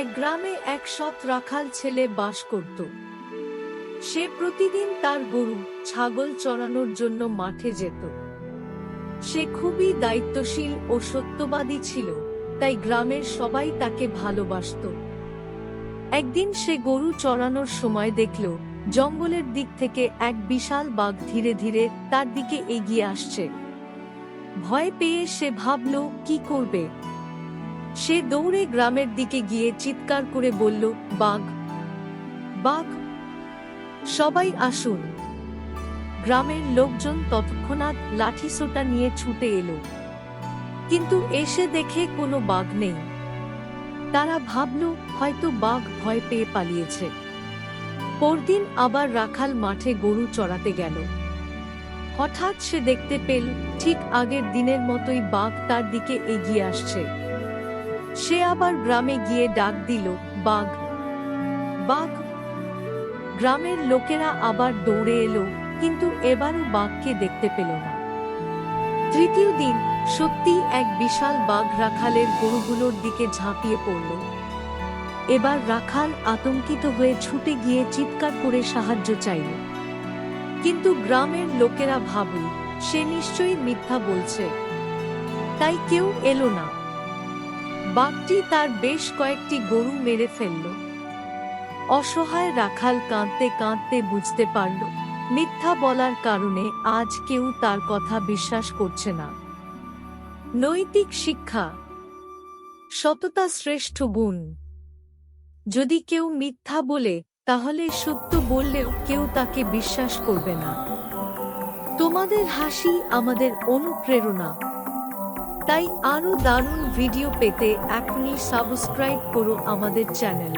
এক গ্রামে এক সৎ রাখাল ছেলে বাস করত। সে প্রতিদিন তার গরু, ছাগল চড়ানোর জন্য মাঠে যেত। সে খুবই দায়িত্বশীল ও সত্যবাদী ছিল, তাই গ্রামের সবাই তাকে ভালোবাসত। একদিন সে গরু চড়ানোর সময় দেখল, জঙ্গলের দিক থেকে এক বিশাল বাঘ ধীরে ধীরে তার দিকে এগিয়ে আসছে। ভয় পেয়ে সে ভাবল, কি করবে? সে দৌড়ে গ্রামের দিকে গিয়ে চিৎকার করে বলল, বাঘ বাঘ, সবাই আসুন। গ্রামের লোকজন তৎক্ষণাৎ লাঠি সোটা নিয়ে ছুটে এলো। কিন্তু এসে দেখে কোনো বাঘ নেই। তারা ভাবল, হয়তো বাঘ ভয় পেয়ে পালিয়েছে। পরদিন আবার রাখাল মাঠে গরু চড়াতে গেল। হঠাৎ সে দেখতে পেল, ঠিক আগের দিনের মতোই বাঘ তার দিকে এগিয়ে আসছে। সে আবার গ্রামে গিয়ে ডাক দিল, বাঘ বাঘ। গ্রামের লোকেরা আবার দৌড়ে এলো, কিন্তু এবারও বাঘকে দেখতে পেল না। তৃতীয় দিন সত্যি এক বিশাল বাঘ রাখালের গরুগুলোর দিকে ঝাঁপিয়ে পড়ল। এবার রাখাল আতঙ্কিত হয়ে ছুটে গিয়ে চিৎকার করে সাহায্য চাইল। কিন্তু গ্রামের লোকেরা ভাবল, সে নিশ্চয়ই মিথ্যা বলছে। তাই কেউ এলো না। বাঘটি তার বেশ কয়েকটি গরু মেরে ফেলল। অসহায় রাখাল কাঁদতে কাঁদতে বুঝতে পারল, মিথ্যা বলার কারণে আজ কেউ তার কথা বিশ্বাস করছে না। নৈতিক শিক্ষা। সততা শ্রেষ্ঠ গুণ। যদি কেউ মিথ্যা বলে, তাহলে সত্য বললেও কেউ তাকে বিশ্বাস করবে না। তোমাদের হাসি আমাদের অনুপ্রেরণা। তাই আরও দারুণ ভিডিও পেতে এখনই সাবস্ক্রাইব করো আমাদের চ্যানেল